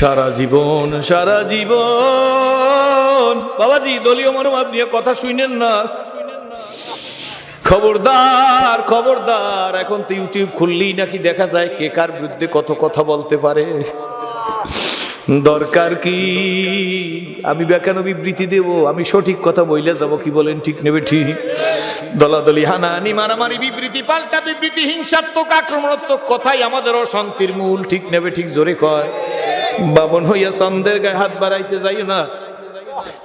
সারা জীবন সারা জীবন। বাবাজি, দলীয় মনোভাব আপনি কথা শুনেন না। খবরদার খবরদার। এখন তো ইউটিউব খুললেই নাকি দেখা যায় কে কার বিরুদ্ধে কত কথা বলতে পারে। দরকার কি? আমি বেকান বিবৃতি দেব। আমি সঠিক কথা বইলে যাব কি বলেন ঠিক নেবে ঠিক। দলাদলি, হানাহানি, মারামারি, বিবৃতি, পাল্টা বিবৃতি, হিংসাত্মক, আক্রমণাত্মক কথাই আমাদের অশান্তির মূল। ঠিক নেবে ঠিক জোরে কয়। বামন হইয়া চন্দের গায়ে হাত বাড়াইতে যাইও না।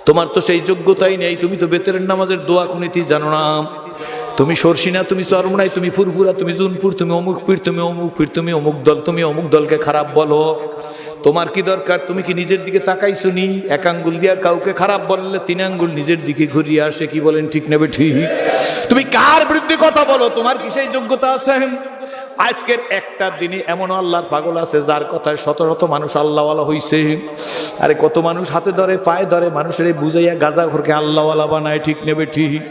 তোমার তো সেই যোগ্যতাই নেই, তুমি তো বেতরের নামাজের দোয়া কুনিতি জানো না। তুমি সরসিনা, তুমি চরমনাই, তুমি ফুরফুরা, তুমি জুনপুর, তুমি অমুক পীর, তুমি অমুক পীর, তুমি অমুক দল, তুমি অমুক দলকে খারাপ বলো। তোমার কি দরকার? তুমি কি নিজের দিকে তাকাই শুনি এক আঙ্গুল দিয়া কাউকে খারাপ বললে তিন আঙ্গুল নিজের দিকে ঘুরিয়ে আসে, কি বলেন ঠিক নেবে ঠিক? তুমি কার বিরুদ্ধে কথা বলো? তোমার কি সেই যোগ্যতা আছে? আজকের একটা দিনে এমন আল্লাহর পাগল আছে, যার কথায় শত শত মানুষ আল্লাহওয়ালা হইছে। আরে কত মানুষ হাতে ধরে, পায়ে ধরে, মানুষের এই বুঝাইয়া গাজা ঘরকে আল্লাহওয়ালা বানায়, ঠিক নেবে ঠিক।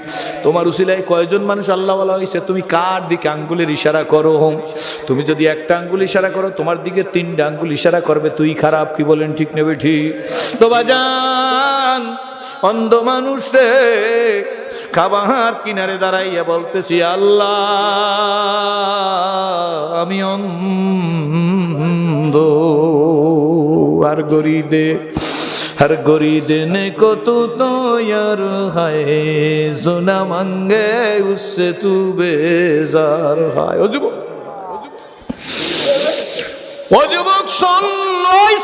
তোমার উসিলায় কয়জন মানুষ আল্লাহওয়ালা হইছে? তুমি কার দিকে আঙ্গুলের ইশারা করো? হোম তুমি যদি একটা আঙ্গুল ইশারা করো, তোমার দিকে তিনটা আঙ্গুল ইশারা করবে, তুই খারাপ কি বলেন, ঠিক নেবে ঠিক। তো বাজান, অন্ধ মানুষ রে খাবার কিনারে দাঁড়াইয়া বলতেছি আল্লাহ আমি অন্ধ আর গরি দে हर गरी देने को तू तो यार है सोना मांगे उससे तू बेजार है ও যুবক ও যুবক শোন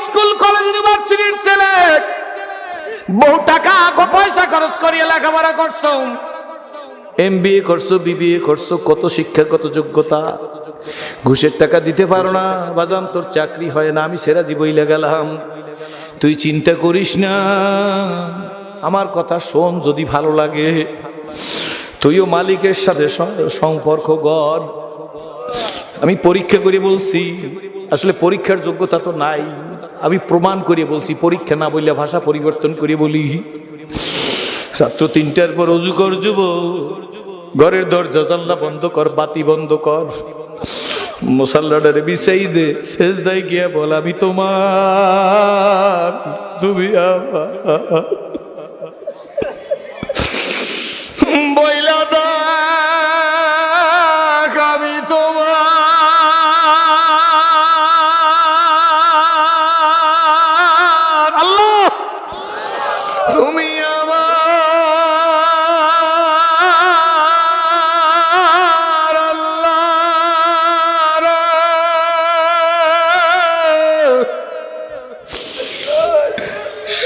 স্কুল কলেজ ইউনিভার্সিটির ছেলে বহু টাকা পয়সা খরচ করিয়া লেখাপড়া করছ। এম করছ বিবিএ করছ, কত শিক্ষা, কত যোগ্যতা? ঘুষের টাকা দিতে পারো না, বাজান, তোর চাকরি হয় না, আমি সেরা জীবইলে গেলাম তুই চিন্তা করিস না, আমার কথা শোন, যদি ভালো লাগে। তুইও মালিকের সাথে সম্পর্ক গড়। আমি পরীক্ষা করে বলছি আসলে পরীক্ষার যোগ্যতা তো নাই। আমি প্রমাণ করে বলছি, পরীক্ষা না বললে ভাষা পরিবর্তন করে বলি। ছাত্র তিনটার পর অজু কর যুব ঘরের দরজা, জানলা বন্ধ কর, বাতি বন্ধ কর। মুসাল্লাডারে বিছাই দে শেষ দায় গিয়া বল, আমি তোমার তুমি আমার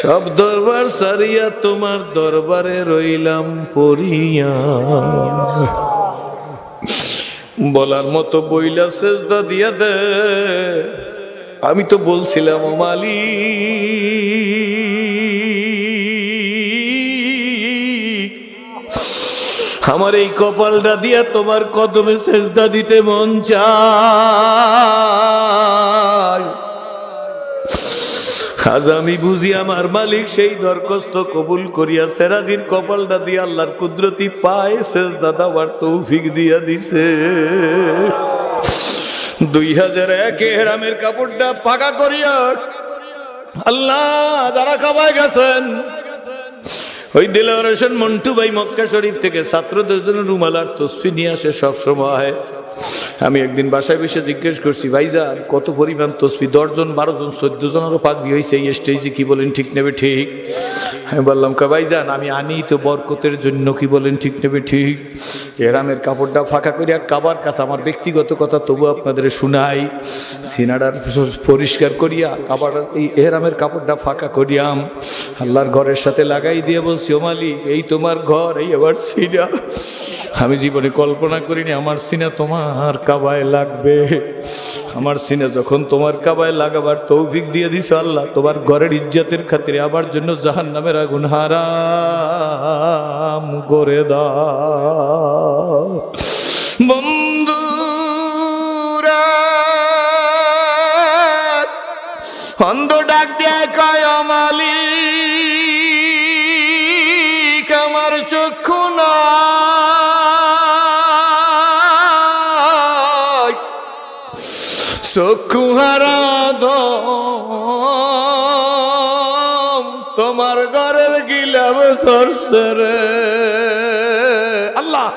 সব দরবার সারিয়া তোমার দরবারে রইলাম পড়িয়া। বলার মতো বইলা সেজদা দিয়া দে। আমি তো বলছিলাম, ও মালিক, আমার এই কপালটা দিয়া তোমার কদমে সেজদা দিতে মন চায়। আজ আমি বুঝি আমার মালিক সেই দরখাস্ত কবুল করিয়া সেরাজির কপালটা দিয়ে আল্লাহর কুদরতি পায় শেষ দাদা তৌফিক দিয়া দিছে। দুই হাজার একে হেরামের কাপড়টা পাকা করিয়া আল্লাহ যারা খাবায় গেছেন, ওই দিলার মন্টু ভাই মক্কা শরীফ থেকে ছাত্রদের জন্য রুমাল আর তসফি নিয়ে আসে সব সময় আমি একদিন বাসায় বসে জিজ্ঞেস করছি, ভাইজান, কত পরিমাণ তসফি দশজন বারো জন চোদ্দ জনেরও পাগি হয়েছে এই স্টেজে কি বলেন, ঠিক নেবে ঠিক? আমি বললাম, কা ভাইজান, আমি আনি তো বরকতের জন্য, কি বলেন, ঠিক নেবে ঠিক? এরামের কাপড়টা ফাঁকা করিয়া কাবার কাছে, আমার ব্যক্তিগত কথা তবু আপনাদের শুনাই। সিনাডার পরিষ্কার করিয়া কাবার, এই এহরামের কাপড়টা ফাঁকা করিয়াম। আল্লাহর ঘরের সাথে লাগাই দিয়ে বলছি, ও মালিক, এই তোমার ঘর, এই আবার সিনা। আমি জীবনে কল্পনা করিনি, আমার সিনা তোমার কাবায় লাগবে। আমার সিনে যখন তোমার কাবায় লাগাবার তৌফিক দিয়ে দিস আল্লাহ, তোমার ঘরের ইজ্জতের খাতিরে আবার জন্য জাহান নামের আগুন হারাম করে দাও। চক্ষু হারা তোমার ঘরের গিলাম ধরছে আল্লাহ।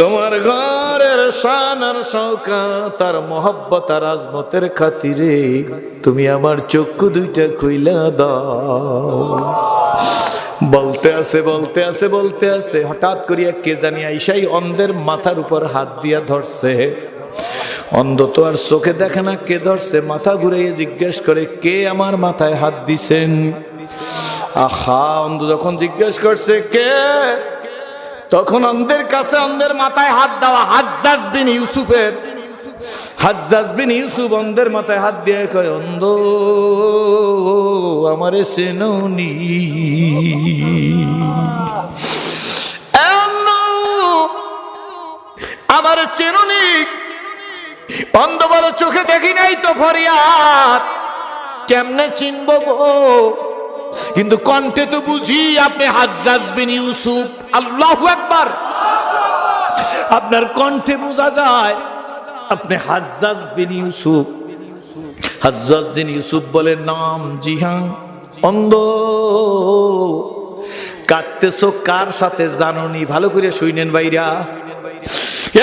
তোমার ঘরের শান আর শৌকা, তার মহব্বত আর আজমতের খাতিরে, তুমি আমার চক্ষু দুইটা খুইলা দাও। বলতে আছে বলতে আছে বলতে আছে। হঠাৎ করিয়া কে জানি আইসাই অন্ধের মাথার উপর হাত দিয়া ধরছে। অন্ধ তো আর চোখে দেখে না কে ধরছে। মাথা ঘুরাইয়ে জিজ্ঞেস করে, কে আমার মাথায় হাত দিছেন? আহা, অন্ধ যখন জিজ্ঞেস করছে, কে? তখন অন্ধের কাছে অন্ধের মাথায় হাত দেওয়া হাজ্জাজ বিন ইউসুফের হাজ্জাজ বিন ইউসুফ অন্ধের মাথায় হাত দিয়ে কয়, অন্ধ, আমারে সেননি আমার চেননি অন্ধ বড় চোখে দেখি নাই তো ফরিয়াদ। কেমনে চিনব গো? কিন্তু কণ্ঠে তো বুঝি আপনি হাজ্জাজ বিন ইউসুফ। আল্লাহু একবার আপনার কণ্ঠে বোঝা যায় আপনি হাজ্জাজ বিন ইউসুফ। হাজ্জাজ বিন ইউসুফ বলে নাম জি হ্যাঁ অন্ধ। কাটতেছো কার সাথে জাননি? ভালো করে শুইনেন ভাইরা।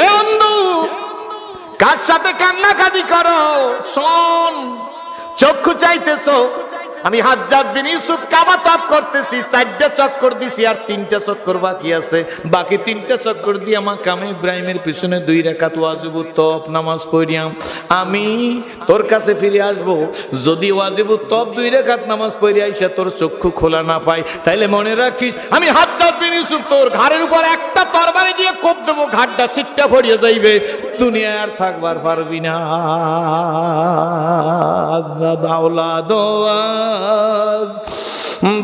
এ অন্ধ, কার সাথে কান্নাকাটি করো? শোন, চক্ষু চাইতেছো। আমি হাজ্জাদ বিন ইউসুফ কাবা তাপ করতেছি, চারটা চক্কর দিছি আর তিনটা চক্কর বাকি আছে। বাকি তিনটা চক্কর দিয়ে আমার কামে ইব্রাহিমের পিছনে দুই রেখা তো ওয়াজিবু তপ নামাজ পড়িয়াম। আমি তোর কাছে ফিরে আসব, যদি ওয়াজিবু তপ দুই রেখাত নামাজ পড়ি আইসা তোর চক্ষু খোলা না পাই তাইলে মনে রাখিস আমি হাজ্জাদ বিন ইউসুফ, তোর ঘাড়ের উপর একটা তরবারি দিয়ে কোপ দেবো ঘাটটা সিটটা ভরিয়ে যাইবে। দুনিয়ায় আর থাকবার পারবি না। দাওলা দোয়াজ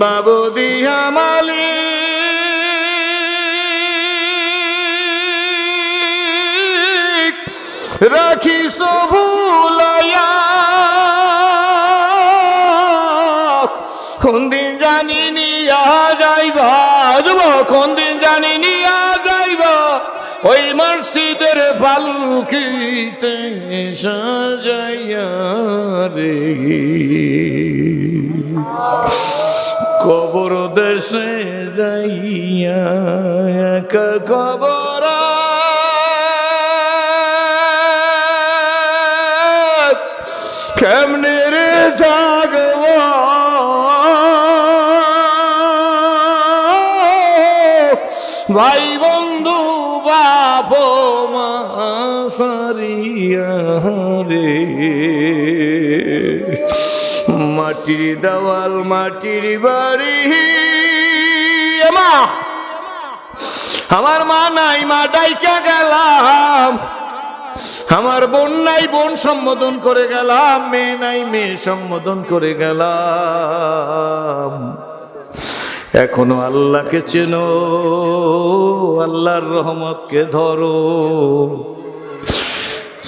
বাবু দিয়া মালি রাখি পালকিতে সাজাইয়া রে। কবর দেশে যাইয়া এক কবর ভাই বন্ধু, বাপ সারিয়া রে। মাটির দেওয়াল, মাটির বাড়ি। মা আমার মা নাই, মা ডাইকা গেলাম। আমার বোন নাই, বোন সম্বোধন করে গেলাম। মেয়ে নাই, মেয়ে সম্বোধন করে গেলাম। এখনও আল্লাহকে চেনো, আল্লাহর রহমতকে ধরো।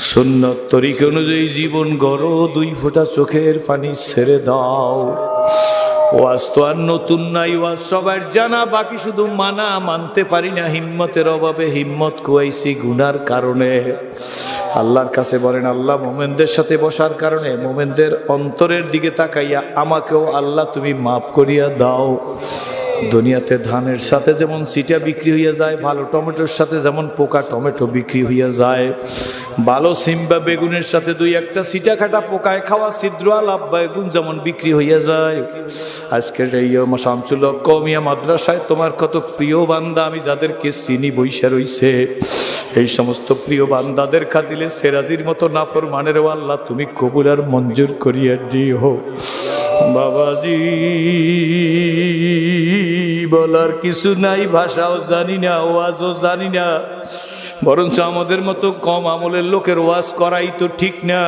সুন্নত তরিক অনুযায়ী জীবন গড়ো, দুই ফোঁটা চোখের পানি ছেড়ে দাও। ওয়াজ তো আর নতুন নাই, ওয়াজ সবার জানা, বাকি শুধু মানা, মানতে পারি না হিম্মতের অভাবে হিম্মত কুয়াইছি গুনার কারণে। আল্লাহর কাছে বলেন, আল্লাহ মোমেনদের সাথে বসার কারণে মোমেনদের অন্তরের দিকে তাকাইয়া আমাকেও আল্লাহ তুমি মাফ করিয়া দাও। দুনিয়াতে ধানের সাথে যেমন সিটা বিক্রি হইয়া যায়, ভালো টমেটোর সাথে যেমন পোকা টমেটো বিক্রি হইয়া যায়, ভালো সিম বা বেগুনের সাথে দুই একটা সিটা খাটা পোকায় খাওয়া ছিদ্র আলাপ বেগুন যেমন বিক্রি হইয়া যায়। আজকের এই শামসুল কমিয়া মাদ্রাসায় তোমার কত প্রিয় বান্দা, আমি যাদেরকে চিনি বৈশা রইছে। এই সমস্ত প্রিয় বান্দাদের খাদিলে সেরাজির মতো নাফর মানের আল্লাহ তুমি কবুল আর মঞ্জুর করিয়া দিও। বাবাজি। বলার কিছু নাই, ভাষাও জানি না ওয়াজও জানি না। বরঞ্চ আমাদের মতো কম আমলের লোকের ওয়াজ করাই তো ঠিক না।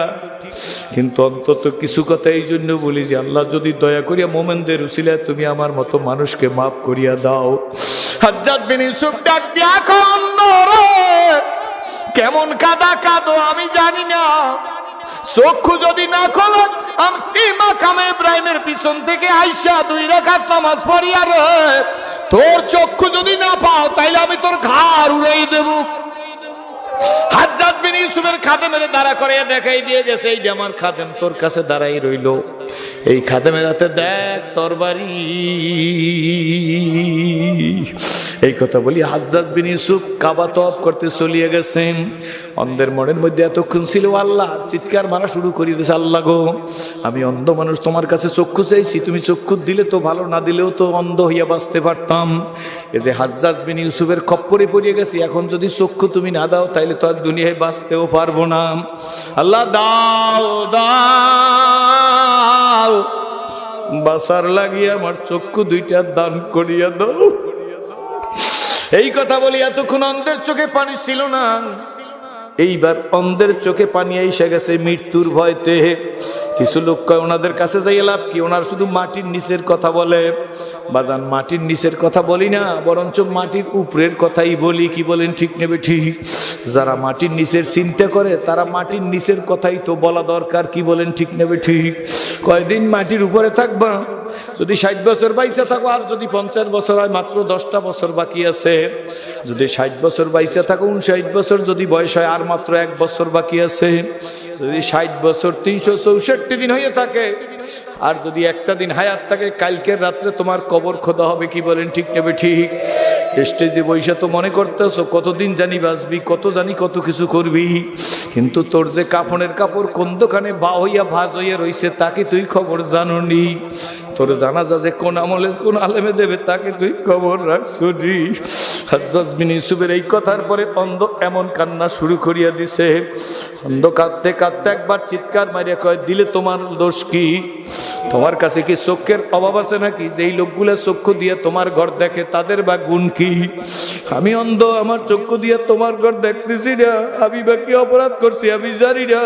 কিন্তু অন্তত কিছু কথা এই জন্য বলি যে, আল্লাহ যদি দয়া করিয়া মোমেনদের উসিলায় তুমি আমার মতো মানুষকে মাফ করিয়া দাও। হাজ্জাদ কেমন কাদা কাদো, আমি জানি না। চক্ষু যদি না খোলো, আমি মাকামে ইব্রাহিমের পিছন থেকে আইসা দুই রেখার নামাজ পড়িয়া রে। তোর চক্ষু যদি না পাও, তাইলে আমি তোর ঘাড় উড়াই দেব। হাজ্জাজ বিন ইউসুফের খাদেমের দাঁড়া করে দেখাই দিয়ে গেছে, এই যে আমার খাদেম তোর কাছে দাঁড়াই রইল। এই খাদেমের হাতে দেখ তরবারি এই কথা বলি হাজ্জাজ বিন ইউসুফ কাবা তফ করতে চলিয়ে গেছেন। অন্ধের মনের মধ্যে এতক্ষণ ছিল, আল্লাহ চিৎকার মারা শুরু করিয়ে দিয়েছে, আল্লাহ গো, আমি অন্ধ মানুষ তোমার কাছে চক্ষু চাইছি, তুমি চক্ষু দিলে তো ভালো, না দিলেও তো অন্ধ হইয়া বাঁচতে পারতাম। এই যে হাজ্জাজ বিন ইউসুফের খপ্পরে পড়িয়ে গেছি, এখন যদি চক্ষু তুমি না দাও, তাইলে তো আর দুনিয়ায় বাঁচতেও পারব না। আল্লাহ দাও দাও। বাসার লাগিয়ে আমার চক্ষু দুইটা দান করিয়া দাও। এই কথা বলি এতক্ষণ অন্ধের চোখে পানি ছিল না। এইবার অন্ধের চোখে পানি এসে গেছে মৃত্যুর ভয়তে। কিছু লোক কয়, ওনাদের কাছে যাই লাভ কি? ওনার শুধু মাটির নিচের কথা বলে। বাজান, মাটির নিচের কথা বলি না, বরঞ্চ মাটির উপরের কথাই বলি। কি বলেন, ঠিক নেবে ঠিক যারা মাটির নিচের চিন্তা করে, তারা মাটির নিচের কথাই তো বলা দরকার। কি বলেন, ঠিক নেবে ঠিক কয়দিন মাটির উপরে থাকবা? যদি ষাট বছর বাইসে থাকো, আর যদি পঞ্চাশ বছর হয়, মাত্র দশটা বছর বাকি আছে। যদি ষাট বছর বাইসে থাকো, উনষাট বছর যদি বয়স হয়, আর মাত্র এক বছর বাকি আছে। যদি ষাট বছর তিনশো চৌষট্টি দিন হয়ে থাকে। আর যদি একটা দিন হায়াত থাকে, কালকের রাত্রে তোমার কবর খোদা হবে কি বলেন ঠিক নেবে ঠিক। স্টেজে বৈশা তো মনে করতেছো, কতদিন জানি বাঁচবি, কত জানি কত কিছু করবি। কিন্তু তোর যে কাফনের কাপড় কোন দোকানে বা হইয়া ভাজ হইয়া রইছে, তাকে তুই খবর জানুনি। তোর জানা যা যে কোন আমলে কোন আলেমে দেবে, তাকে তুই খবর রাখছো হাজ্জাজ ইউসুফের এই কথার পরে অন্ধ এমন কান্না শুরু করিয়া দিছে। অন্ধ কাঁদতে কাঁদতে একবার চিৎকার মারিয়া কয়, দিলে তোমার দোষ কি? তোমার কাছে কি চক্ষের অভাব আছে নাকি? যেই লোকগুলো চক্ষু দিয়ে তোমার ঘর দেখে তাদের বা গুণ কি? আমি অন্ধ, আমার চক্ষু দিয়ে তোমার ঘর দেখতেছি না। আমি বা কি অপরাধ করছি? আমি জানি না।